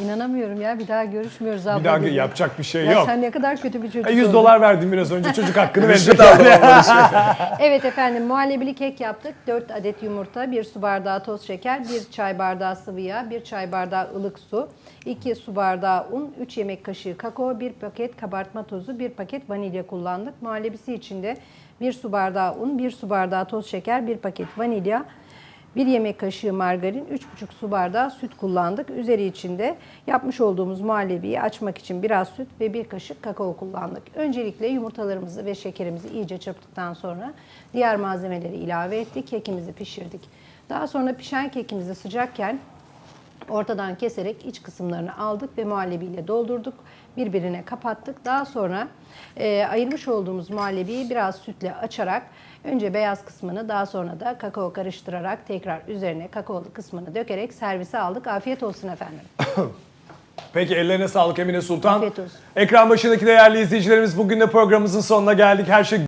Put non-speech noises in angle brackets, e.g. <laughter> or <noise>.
İnanamıyorum ya bir daha görüşmüyoruz abla. Bir daha dedi. yapacak bir şey Ya yok. Sen ne kadar kötü bir çocuk. 100 oldun. dolar verdim biraz önce çocuk hakkını <laughs> verecek. <laughs> Evet efendim muhallebili kek yaptık. 4 adet yumurta, 1 su bardağı toz şeker, 1 çay bardağı sıvı yağ, 1 çay bardağı ılık su, 2 su bardağı un, 3 yemek kaşığı kakao, 1 paket kabartma tozu, 1 paket vanilya kullandık. Muhallebisi için de 1 su bardağı un, 1 su bardağı toz şeker, 1 paket vanilya, 1 yemek kaşığı margarin, 3,5 su bardağı süt kullandık. Üzeri içinde yapmış olduğumuz muhallebiyi açmak için biraz süt ve bir kaşık kakao kullandık. Öncelikle yumurtalarımızı ve şekerimizi iyice çırptıktan sonra diğer malzemeleri ilave ettik. Kekimizi pişirdik. Daha sonra pişen kekimizi sıcakken ortadan keserek iç kısımlarını aldık ve muhallebiyle doldurduk. Birbirine kapattık. Daha sonra e, ayırmış olduğumuz muhallebiyi biraz sütle açarak önce beyaz kısmını daha sonra da kakao karıştırarak tekrar üzerine kakaolu kısmını dökerek servise aldık. Afiyet olsun efendim. <coughs> Peki ellerine sağlık Emine Sultan. Afiyet olsun. Ekran başındaki değerli izleyicilerimiz bugün de programımızın sonuna geldik. Her şey